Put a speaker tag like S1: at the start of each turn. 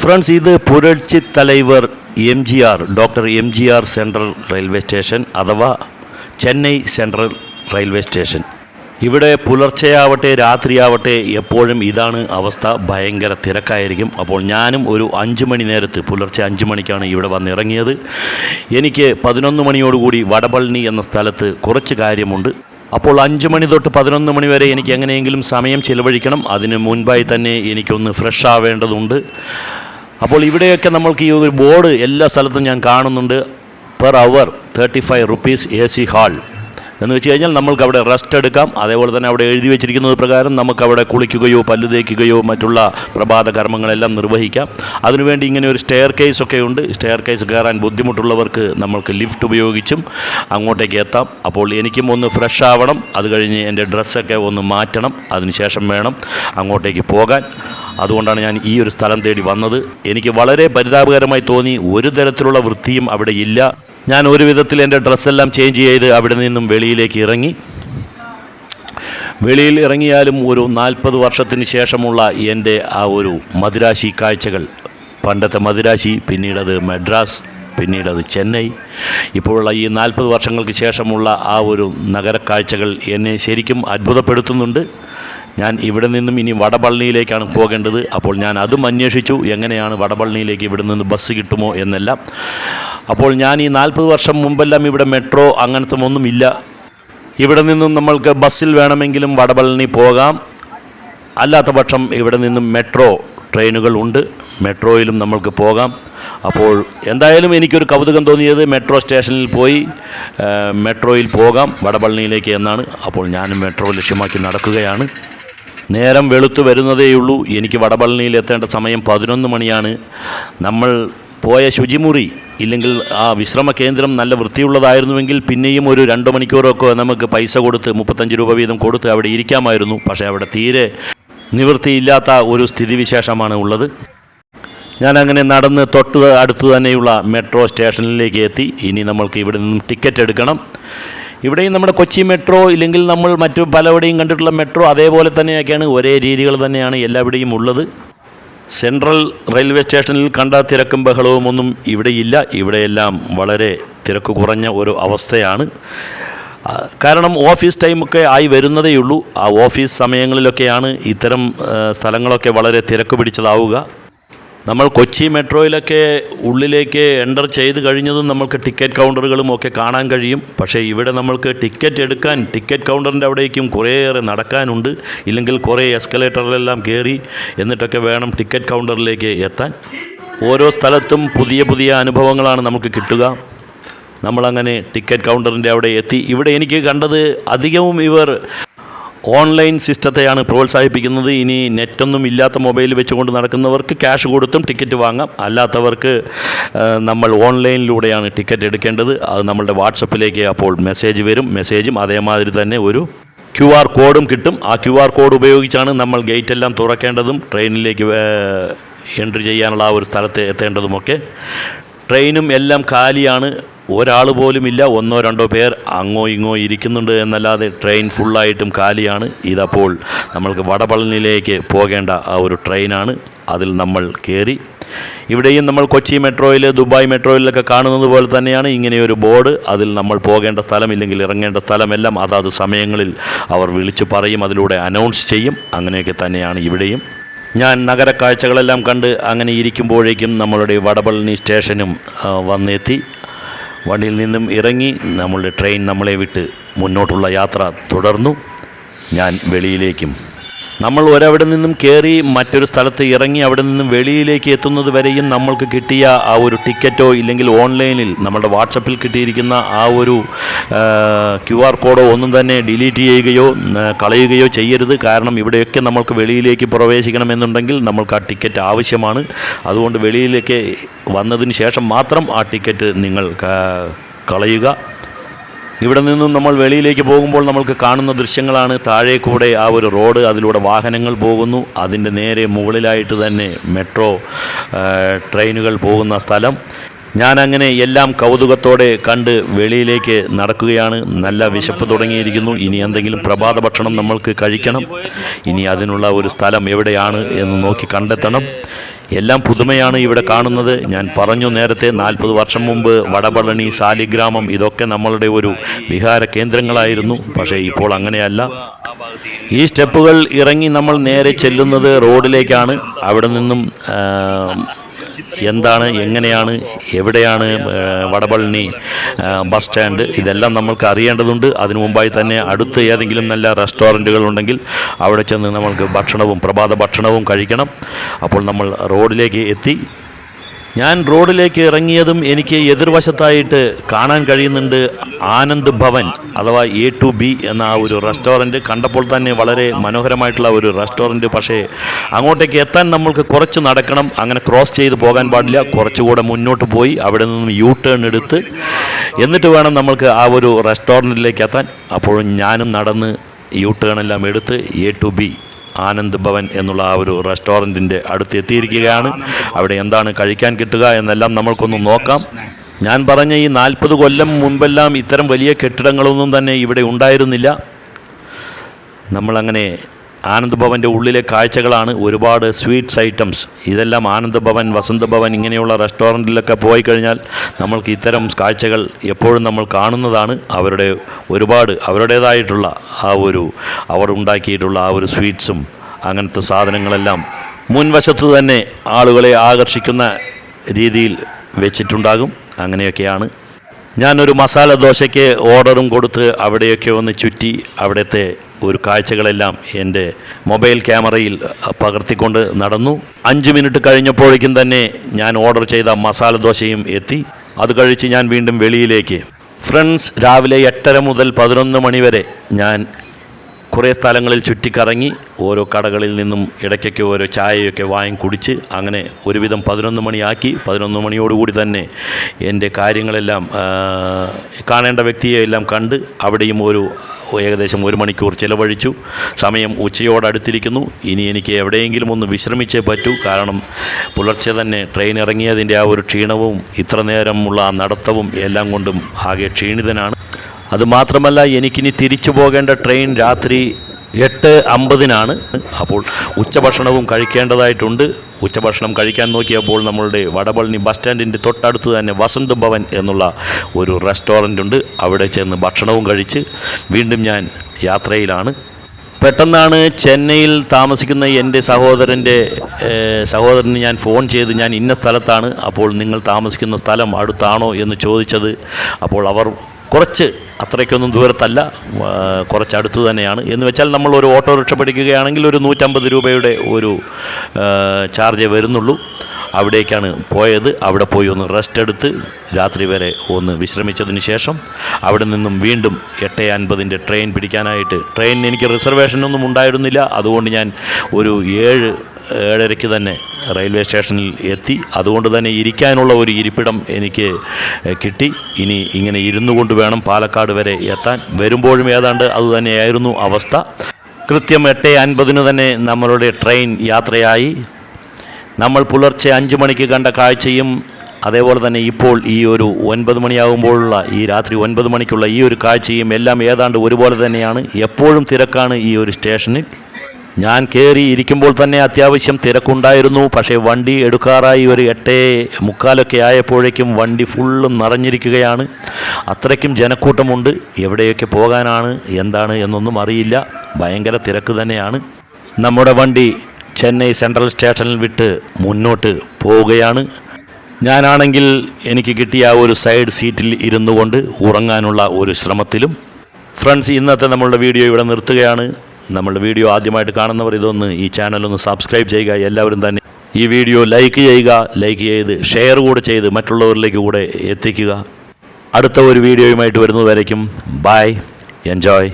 S1: Friends ഇത് Puratchi Thalaivar M G R doctor M G R central railway station അഥവാ Chennai central railway station. ഇവിടെ പുലർച്ചെയാവട്ടെ രാത്രിയാവട്ടെ എപ്പോഴും ഇതാണ് അവസ്ഥ. ഭയങ്കര തിരക്കായിരിക്കും. അപ്പോൾ ഞാനും ഒരു അഞ്ച് മണി നേരത്ത് പുലർച്ചെ അഞ്ച് മണിക്കാണ് ഇവിടെ വന്നിറങ്ങിയത്. എനിക്ക് പതിനൊന്ന് മണിയോടുകൂടി വടപളനി എന്ന സ്ഥലത്ത് കുറച്ച് കാര്യമുണ്ട്. അപ്പോൾ അഞ്ച് മണി തൊട്ട് പതിനൊന്ന് മണി വരെ എനിക്ക് എങ്ങനെയെങ്കിലും സമയം ചിലവഴിക്കണം. അതിന് മുൻപായി തന്നെ എനിക്കൊന്ന് ഫ്രഷ് ആവേണ്ടതുണ്ട് അപ്പോൾ ഇവിടെയൊക്കെ നമ്മൾക്ക് ഈ ഒരു ബോർഡ് എല്ലാ സ്ഥലത്തും ഞാൻ കാണുന്നുണ്ട്. Per hour thirty five rupees A C hall എന്ന് വെച്ച് കഴിഞ്ഞാൽ നമ്മൾക്ക് അവിടെ റെസ്റ്റ് എടുക്കാം. അതേപോലെ തന്നെ അവിടെ എഴുതി വെച്ചിരിക്കുന്നത് പ്രകാരം നമുക്ക് അവിടെ കുളിക്കുകയോ പല്ല് തേക്കുകയോ മറ്റുള്ള പ്രഭാത കർമ്മങ്ങളെല്ലാം നിർവഹിക്കാം. അതിനുവേണ്ടി ഇങ്ങനെ ഒരു സ്റ്റെയർ കേസ് ഒക്കെ ഉണ്ട്. സ്റ്റെയർ കേസ് കയറാൻ ബുദ്ധിമുട്ടുള്ളവർക്ക് നമ്മൾക്ക് ലിഫ്റ്റ് ഉപയോഗിച്ചും അങ്ങോട്ടേക്ക് എത്താം. അപ്പോൾ എനിക്കും ഒന്ന് ഫ്രഷ് ആവണം. അത് കഴിഞ്ഞ് എന്റെ ഡ്രസ്സൊക്കെ ഒന്ന് മാറ്റണം. അതിനുശേഷം വേണം അങ്ങോട്ടേക്ക് പോകാൻ. അതുകൊണ്ടാണ് ഞാൻ ഈ ഒരു സ്ഥലം തേടി വന്നത്. എനിക്ക് വളരെ പരിതാപകരമായി തോന്നി ഒരു തരത്തിലുള്ള വൃത്തിയും അവിടെ ഇല്ല. ഞാൻ ഒരു വിധത്തിൽ എന്റെ ഡ്രസ്സെല്ലാം ചേഞ്ച് ചെയ്ത് അവിടെ നിന്നും വെളിയിലേക്ക് ഇറങ്ങി. വെളിയിൽ ഇറങ്ങിയാലും ഒരു നാൽപ്പത് വർഷത്തിന് ശേഷമുള്ള എന്റെ ആ ഒരു മദിരാശി കാഴ്ചകൾ. പണ്ടത്തെ മദിരാശി പിന്നീടത് മദ്രാസ് പിന്നീടത് ചെന്നൈ. ഇപ്പോഴുള്ള ഈ നാൽപ്പത് വർഷങ്ങൾക്ക് ശേഷമുള്ള ആ ഒരു നഗരക്കാഴ്ചകൾ എന്നെ ശരിക്കും അത്ഭുതപ്പെടുത്തുന്നുണ്ട്. ഞാൻ ഇവിടെ നിന്നും ഇനി വടപളനിയിലേക്കാണ് പോകേണ്ടത്. അപ്പോൾ ഞാൻ അതും അന്വേഷിച്ചു എങ്ങനെയാണ് വടപളനിയിലേക്ക് ഇവിടെ നിന്ന് ബസ് കിട്ടുമോ എന്നെല്ലാം. അപ്പോൾ ഞാൻ ഈ നാൽപ്പത് വർഷം മുമ്പെല്ലാം ഇവിടെ മെട്രോ അങ്ങനത്തെ ഒന്നുമില്ല ഇവിടെ നിന്നും നമ്മൾക്ക് ബസ്സിൽ വേണമെങ്കിലും വടപളനി പോകാം. അല്ലാത്ത പക്ഷം ഇവിടെ നിന്നും മെട്രോ ട്രെയിനുകൾ ഉണ്ട്. മെട്രോയിലും നമ്മൾക്ക് പോകാം. അപ്പോൾ എന്തായാലും എനിക്കൊരു കൗതുകം തോന്നിയത് മെട്രോ സ്റ്റേഷനിൽ പോയി മെട്രോയിൽ പോകാം വടപളനിയിലേക്ക് എന്നാണ്. അപ്പോൾ ഞാനും മെട്രോ ലക്ഷ്യമാക്കി നടക്കുകയാണ്. നേരം വെളുത്തു വരുന്നതേയുള്ളൂ. എനിക്ക് വടപളനിയിൽ എത്തേണ്ട സമയം പതിനൊന്ന് മണിയാണ്. നമ്മൾ പോയ ശുചിമുറി ഇല്ലെങ്കിൽ ആ വിശ്രമ കേന്ദ്രം നല്ല വൃത്തിയുള്ളതായിരുന്നുവെങ്കിൽ പിന്നെയും ഒരു രണ്ട് മണിക്കൂറൊക്കെ നമുക്ക് പൈസ കൊടുത്ത് മുപ്പത്തഞ്ച് രൂപ വീതം കൊടുത്ത് അവിടെ ഇരിക്കാമായിരുന്നു. പക്ഷേ അവിടെ തീരെ നിവൃത്തിയില്ലാത്ത ഒരു സ്ഥിതിവിശേഷമാണ് ഉള്ളത്. ഞാൻ അങ്ങനെ നടന്ന് തൊട്ട് അടുത്ത് തന്നെയുള്ള മെട്രോ സ്റ്റേഷനിലേക്ക് എത്തി. ഇനി നമ്മൾക്ക് ഇവിടെ നിന്നും ടിക്കറ്റ് എടുക്കണം. ഇവിടെയും നമ്മുടെ കൊച്ചി മെട്രോ ഇല്ലെങ്കിൽ നമ്മൾ മറ്റു പലവിടെയും കണ്ടിട്ടുള്ള മെട്രോ അതേപോലെ തന്നെയൊക്കെയാണ്. ഒരേ രീതികൾ തന്നെയാണ് എല്ലാവിടെയും ഉള്ളത്. സെൻട്രൽ റെയിൽവേ സ്റ്റേഷനിൽ കണ്ട തിരക്കും ബഹളവും ഒന്നും ഇവിടെയില്ല ഇവിടെയെല്ലാം വളരെ തിരക്ക് കുറഞ്ഞ ഒരു അവസ്ഥയാണ്. കാരണം ഓഫീസ് ടൈമൊക്കെ ആയി വരുന്നതേയുള്ളൂ ആ ഓഫീസ് സമയങ്ങളിലൊക്കെയാണ് ഇത്തരം സ്ഥലങ്ങളൊക്കെ വളരെ തിരക്ക് പിടിച്ചതാവുക. നമ്മൾ കൊച്ചി മെട്രോയിലൊക്കെ ഉള്ളിലേക്ക് എന്റർ ചെയ്ത് കഴിഞ്ഞതും നമുക്ക് ടിക്കറ്റ് കൗണ്ടറുകളും ഒക്കെ കാണാൻ കഴിയും. പക്ഷേ ഇവിടെ നമ്മൾക്ക് ടിക്കറ്റ് എടുക്കാൻ ടിക്കറ്റ് കൗണ്ടറിന്റെ അവിടേക്കും കുറേയേറെ നടക്കാനുണ്ട്. ഇല്ലെങ്കിൽ കുറേ എസ്കലേറ്ററിലെല്ലാം കയറി എന്നിട്ടൊക്കെ വേണം ടിക്കറ്റ് കൗണ്ടറിലേക്ക് എത്താൻ. ഓരോ സ്ഥലത്തും പുതിയ പുതിയ അനുഭവങ്ങളാണ് നമുക്ക് കിട്ടുക. നമ്മളങ്ങനെ ടിക്കറ്റ് കൗണ്ടറിന്റെ അവിടെ എത്തി. ഇവിടെ എനിക്ക് കണ്ടത് അധികവും ഇവർ ഓൺലൈൻ സിസ്റ്റത്തെയാണ് പ്രോത്സാഹിപ്പിക്കുന്നത്. ഇനി നെറ്റൊന്നും ഇല്ലാത്ത മൊബൈൽ വെച്ചുകൊണ്ട് നടക്കുന്നവർക്ക് ക്യാഷ് കൊടുത്തും ടിക്കറ്റ് വാങ്ങാം. അല്ലാത്തവർക്ക് നമ്മൾ ഓൺലൈനിലൂടെയാണ് ടിക്കറ്റ് എടുക്കേണ്ടത്. അത് നമ്മളുടെ വാട്സപ്പിലേക്ക് അപ്പോൾ മെസ്സേജ് വരും. മെസ്സേജും അതേമാതിരി തന്നെ ഒരു ക്യു ആർ കോഡും കിട്ടും. ആ ക്യു ആർ കോഡ് ഉപയോഗിച്ചാണ് നമ്മൾ ഗേറ്റ് എല്ലാം തുറക്കേണ്ടതും ട്രെയിനിലേക്ക് എൻട്രി ചെയ്യാനുള്ള ആ ഒരു സ്ഥലത്ത് എത്തേണ്ടതുമൊക്കെ. ട്രെയിനും എല്ലാം കാലിയാണ് ഒരാൾ പോലുമില്ല. ഒന്നോ രണ്ടോ പേർ അങ്ങോ ഇങ്ങോ ഇരിക്കുന്നുണ്ട് എന്നല്ലാതെ ട്രെയിൻ ഫുള്ളായിട്ടും കാലിയാണ്. ഇതപ്പോൾ നമ്മൾക്ക് വടപളനിലേക്ക് പോകേണ്ട ആ ഒരു ട്രെയിനാണ് അതിൽ നമ്മൾ കയറി ഇവിടെയും നമ്മൾ കൊച്ചി മെട്രോയിൽ ദുബായ് മെട്രോയിലൊക്കെ കാണുന്നത് പോലെ തന്നെയാണ്. ഇങ്ങനെയൊരു ബോർഡ്. അതിൽ നമ്മൾ പോകേണ്ട സ്ഥലം ഇല്ലെങ്കിൽ ഇറങ്ങേണ്ട സ്ഥലമെല്ലാം അതാത് സമയങ്ങളിൽ അവർ വിളിച്ചു പറയും അതിലൂടെ അനൗൺസ് ചെയ്യും. അങ്ങനെയൊക്കെ തന്നെയാണ് ഇവിടെയും. ഞാൻ നഗരക്കാഴ്ചകളെല്ലാം കണ്ട് അങ്ങനെ ഇരിക്കുമ്പോഴേക്കും നമ്മളുടെ വടപളനി സ്റ്റേഷനും വന്നെത്തി. വണ്ടിയിൽ നിന്നും ഇറങ്ങി നമ്മളുടെ ട്രെയിൻ നമ്മളെ വിട്ട് മുന്നോട്ടുള്ള യാത്ര തുടർന്നു. ഞാൻ വെളിയിലേക്കും നമ്മൾ ഒരവിടെ നിന്നും കയറി മറ്റൊരു സ്ഥലത്ത് ഇറങ്ങി അവിടെ നിന്നും വെളിയിലേക്ക് എത്തുന്നത് വരെയും നമ്മൾക്ക് കിട്ടിയ ആ ഒരു ടിക്കറ്റോ ഇല്ലെങ്കിൽ ഓൺലൈനിൽ നമ്മുടെ വാട്സപ്പിൽ കിട്ടിയിരിക്കുന്ന ആ ഒരു ക്യു ആർ കോഡോ ഒന്നും തന്നെ ഡിലീറ്റ് ചെയ്യുകയോ കളയുകയോ ചെയ്യരുത്. കാരണം ഇവിടെയൊക്കെ നമ്മൾക്ക് വെളിയിലേക്ക് പ്രവേശിക്കണമെന്നുണ്ടെങ്കിൽ നമ്മൾക്ക് ആ ടിക്കറ്റ് ആവശ്യമാണ്. അതുകൊണ്ട് വെളിയിലേക്ക് വന്നതിന് ശേഷം മാത്രം ആ ടിക്കറ്റ് നിങ്ങൾ കളയുക. ഇവിടെ നിന്നും നമ്മൾ വെളിയിലേക്ക് പോകുമ്പോൾ നമ്മൾക്ക് കാണുന്ന ദൃശ്യങ്ങളാണ്. താഴെ കൂടെ ആ ഒരു റോഡ് അതിലൂടെ വാഹനങ്ങൾ പോകുന്നു. അതിന്റെ നേരെ മുകളിലായിട്ട് തന്നെ മെട്രോ ട്രെയിനുകൾ പോകുന്ന സ്ഥലം. ഞാൻ അങ്ങനെ എല്ലാം കൗതുകത്തോടെ കണ്ട് വെളിയിലേക്ക് നടക്കുകയാണ്. നല്ല വിശപ്പ് തുടങ്ങിയിരിക്കുന്നു. ഇനി എന്തെങ്കിലും പ്രഭാത ഭക്ഷണം നമ്മൾക്ക് കഴിക്കണം. ഇനി അതിനുള്ള ഒരു സ്ഥലം എവിടെയാണ് എന്ന് നോക്കി കണ്ടെത്തണം. എല്ലാം പുതുമയാണ് ഇവിടെ കാണുന്നത്. ഞാൻ പറഞ്ഞു നേരത്തെ നാൽപ്പത് വർഷം മുമ്പ് വടപളനി സാലിഗ്രാമം ഇതൊക്കെ നമ്മളുടെ ഒരു വിഹാര കേന്ദ്രങ്ങളായിരുന്നു. പക്ഷേ ഇപ്പോൾ അങ്ങനെയല്ല. ഈ സ്റ്റെപ്പുകൾ ഇറങ്ങി നമ്മൾ നേരെ ചെല്ലുന്നത് റോഡിലേക്കാണ്. അവിടെ നിന്നും എന്താണ് എങ്ങനെയാണ് എവിടെയാണ് വടപളനി ബസ് സ്റ്റാൻഡ് ഇതെല്ലാം നമ്മൾക്ക് അറിയേണ്ടതുണ്ട്. അതിനു മുമ്പായി തന്നെ അടുത്ത് ഏതെങ്കിലും നല്ല റെസ്റ്റോറന്റുകൾ ഉണ്ടെങ്കിൽ അവിടെ ചെന്ന് നമ്മൾക്ക് ഭക്ഷണവും പ്രഭാത ഭക്ഷണവും കഴിക്കണം. അപ്പോൾ നമ്മൾ റോഡിലേക്ക് എത്തി. ഞാൻ റോഡിലേക്ക് ഇറങ്ങിയതും എനിക്ക് എതിർവശത്തായിട്ട് കാണാൻ കഴിയുന്നുണ്ട് ആനന്ദ് ഭവൻ അഥവാ എ ടു ബി എന്ന ആ ഒരു റെസ്റ്റോറന്റ് കണ്ടപ്പോൾ തന്നെ വളരെ മനോഹരമായിട്ടുള്ള ഒരു റെസ്റ്റോറന്റ് പക്ഷേ അങ്ങോട്ടേക്ക് എത്താൻ നമ്മൾക്ക് കുറച്ച് നടക്കണം. അങ്ങനെ ക്രോസ് ചെയ്ത് പോകാൻ പാടില്ല. കുറച്ചുകൂടെ മുന്നോട്ട് പോയി അവിടെ നിന്നും യൂ ടേൺ എടുത്ത് എന്നിട്ട് വേണം നമ്മൾക്ക് ആ ഒരു റെസ്റ്റോറന്റിലേക്ക് എത്താൻ. അപ്പോഴും ഞാനും നടന്ന് യൂ ടേൺ എല്ലാം എടുത്ത് A to B Anand Bhavan എന്നുള്ള ആ ഒരു റെസ്റ്റോറന്റിന്റെ അടുത്ത് എത്തിയിരിക്കുകയാണ്. അവിടെ എന്താണ് കഴിക്കാൻ കിട്ടുക എന്നെല്ലാം നമ്മൾക്കൊന്ന് നോക്കാം. ഞാൻ പറഞ്ഞ ഈ നാൽപ്പത് കൊല്ലം മുമ്പെല്ലാം ഇത്തരം വലിയ കെട്ടിടങ്ങളൊന്നും തന്നെ ഇവിടെ ഉണ്ടായിരുന്നില്ല. നമ്മളങ്ങനെ ആനന്ദ് ഭവന്റെ ഉള്ളിലെ കാഴ്ചകളാണ് ഒരുപാട് സ്വീറ്റ്സ് ഐറ്റംസ്. ഇതെല്ലാം ആനന്ദ് ഭവൻ വസന്ത് ഭവൻ ഇങ്ങനെയുള്ള റെസ്റ്റോറന്റിലൊക്കെ പോയി കഴിഞ്ഞാൽ നമ്മൾക്ക് ഇത്തരം കാഴ്ചകൾ എപ്പോഴും നമ്മൾ കാണുന്നതാണ്. അവരുടെ ഒരുപാട് അവരുടേതായിട്ടുള്ള ആ ഒരു അവർ ഉണ്ടാക്കിയിട്ടുള്ള ആ ഒരു സ്വീറ്റ്സും അങ്ങനത്തെ സാധനങ്ങളെല്ലാം മുൻവശത്ത് തന്നെ ആളുകളെ ആകർഷിക്കുന്ന രീതിയിൽ വെച്ചിട്ടുണ്ടാകും. അങ്ങനെയൊക്കെയാണ്. ഞാനൊരു മസാല ദോശയ്ക്ക് ഓർഡറും കൊടുത്ത് അവിടെയൊക്കെ ഒന്ന് ചുറ്റി അവിടുത്തെ ഒരു കാഴ്ചകളെല്ലാം എന്റെ മൊബൈൽ ക്യാമറയിൽ പകർത്തിക്കൊണ്ട് നടന്നു. അഞ്ച് മിനിറ്റ് കഴിഞ്ഞപ്പോഴേക്കും തന്നെ ഞാൻ ഓർഡർ ചെയ്ത മസാല ദോശയും എത്തി. അത് കഴിച്ച് ഞാൻ വീണ്ടും വെളിയിലേക്ക്. ഫ്രണ്ട്സ് രാവിലെ എട്ടര മുതൽ പതിനൊന്ന് മണി വരെ ഞാൻ കുറേ സ്ഥലങ്ങളിൽ ചുറ്റിക്കറങ്ങി ഓരോ കടകളിൽ നിന്നും ഇടയ്ക്കൊക്കെ ഓരോ ചായയൊക്കെ വാങ്ങി കുടിച്ച് അങ്ങനെ ഒരുവിധം പതിനൊന്ന് മണിയാക്കി. പതിനൊന്ന് മണിയോടുകൂടി തന്നെ എന്റെ കാര്യങ്ങളെല്ലാം കാണേണ്ട വ്യക്തിയെ എല്ലാം കണ്ട് അവിടെയും ഒരു ഏകദേശം ഒരു മണിക്കൂർ ചിലവഴിച്ചു. സമയം ഉച്ചയോടടുത്തിരിക്കുന്നു. ഇനി എനിക്ക് എവിടെയെങ്കിലും ഒന്ന് വിശ്രമിച്ചേ പറ്റൂ. കാരണം പുലർച്ചെ തന്നെ ട്രെയിൻ ഇറങ്ങിയതിന്റെ ആ ഒരു ക്ഷീണവും ഇത്ര നേരമുള്ള ആ നടത്തവും എല്ലാം കൊണ്ടും ആകെ ക്ഷീണിതനാണ്. അതുമാത്രമല്ല എനിക്കിനി തിരിച്ചു പോകേണ്ട ട്രെയിൻ രാത്രി എട്ട് അമ്പതിനാണ്. അപ്പോൾ ഉച്ചഭക്ഷണവും കഴിക്കേണ്ടതായിട്ടുണ്ട്. ഉച്ചഭക്ഷണം കഴിക്കാൻ നോക്കിയപ്പോൾ നമ്മളുടെ വടപളനി ബസ് സ്റ്റാൻഡിന്റെ തൊട്ടടുത്ത് തന്നെ വസന്ത് ഭവൻ എന്നുള്ള ഒരു റെസ്റ്റോറന്റ് ഉണ്ട്. അവിടെ ചെന്ന് ഭക്ഷണവും കഴിച്ച് വീണ്ടും ഞാൻ യാത്രയിലാണ്. പെട്ടെന്നാണ് ചെന്നൈയിൽ താമസിക്കുന്ന എന്റെ സഹോദരന്റെ സഹോദരന് ഞാൻ ഫോൺ ചെയ്ത് ഞാൻ ഇന്ന സ്ഥലത്താണ് അപ്പോൾ നിങ്ങൾ താമസിക്കുന്ന സ്ഥലം അടുത്താണോ എന്ന് ചോദിച്ചത്. അപ്പോൾ അവർ കുറച്ച് അത്രയ്ക്കൊന്നും ദൂരത്തല്ല കുറച്ച് അടുത്ത് തന്നെയാണ്. എന്ന് വെച്ചാൽ നമ്മൾ ഒരു ഓട്ടോറിക്ഷ പിടിക്കുകയാണെങ്കിൽ ഒരു നൂറ്റമ്പത് രൂപയുടെ ഒരു ചാർജ് ചാർജേ വരുന്നുള്ളൂ. അവിടേക്കാണ് പോയത്. അവിടെ പോയി ഒന്ന് റെസ്റ്റ് എടുത്ത് രാത്രി വരെ ഒന്ന് വിശ്രമിച്ചതിന് ശേഷം അവിടെ നിന്നും വീണ്ടും എട്ട് അൻപതിന്റെ ട്രെയിൻ പിടിക്കാനായിട്ട്. ട്രെയിൻ എനിക്ക് റിസർവേഷനൊന്നും ഉണ്ടായിരുന്നില്ല. അതുകൊണ്ട് ഞാൻ ഒരു ഏഴ് ഏഴരയ്ക്ക് തന്നെ റെയിൽവേ സ്റ്റേഷനിൽ എത്തി. അതുകൊണ്ട് തന്നെ ഇരിക്കാനുള്ള ഒരു ഇരിപ്പിടം എനിക്ക് കിട്ടി. ഇനി ഇങ്ങനെ ഇരുന്നു കൊണ്ട് വേണം പാലക്കാട് വരെ എത്താൻ. വരുമ്പോഴും ഏതാണ്ട് അതുതന്നെയായിരുന്നു അവസ്ഥ. കൃത്യം എട്ട് അൻപതിന് തന്നെ നമ്മളുടെ ട്രെയിൻ യാത്രയായി. നമ്മൾ പുലർച്ചെ അഞ്ച് മണിക്ക് കണ്ട കാഴ്ചയും അതേപോലെ തന്നെ ഇപ്പോൾ ഈ ഒരു ഒൻപത് മണിയാകുമ്പോഴുള്ള ഈ രാത്രി ഒൻപത് മണിക്കുള്ള ഈ ഒരു കാഴ്ചയും എല്ലാം ഏതാണ്ട് ഒരുപോലെ തന്നെയാണ്. എപ്പോഴും തിരക്കാണ് ഈ ഒരു സ്റ്റേഷനിൽ. ഞാൻ കയറി ഇരിക്കുമ്പോൾ തന്നെ അത്യാവശ്യം തിരക്കുണ്ടായിരുന്നു. പക്ഷേ വണ്ടി എടുക്കാറായി ഒരു എട്ടേ മുക്കാലൊക്കെ ആയപ്പോഴേക്കും വണ്ടി ഫുള്ളും നിറഞ്ഞിരിക്കുകയാണ്. അത്രയ്ക്കും ജനക്കൂട്ടമുണ്ട്. എവിടെയൊക്കെ പോകാനാണ് എന്താണ് എന്നൊന്നും അറിയില്ല. ഭയങ്കര തിരക്ക് തന്നെയാണ്. നമ്മുടെ വണ്ടി ചെന്നൈ സെൻട്രൽ സ്റ്റേഷനിൽ വിട്ട് മുന്നോട്ട് പോവുകയാണ്. ഞാനാണെങ്കിൽ എനിക്ക് കിട്ടിയ ആ ഒരു സൈഡ് സീറ്റിൽ ഇരുന്നു കൊണ്ട് ഉറങ്ങാനുള്ള ഒരു ശ്രമത്തിലും. ഫ്രണ്ട്സ് ഇന്നത്തെ നമ്മളുടെ വീഡിയോ ഇവിടെ നിർത്തുകയാണ്. നമ്മളുടെ വീഡിയോ ആദ്യമായിട്ട് കാണുന്നവർ ഇതൊന്ന് ഈ ചാനലൊന്ന് സബ്സ്ക്രൈബ് ചെയ്യുക. എല്ലാവരും തന്നെ ഈ വീഡിയോ ലൈക്ക് ചെയ്യുക ലൈക്ക് ചെയ്ത് ഷെയർ കൂടെ ചെയ്ത് മറ്റുള്ളവരിലേക്ക് കൂടെ എത്തിക്കുക. അടുത്ത ഒരു വീഡിയോയുമായിട്ട് വരുന്നതുവരയ്ക്കും ബൈ എൻജോയ്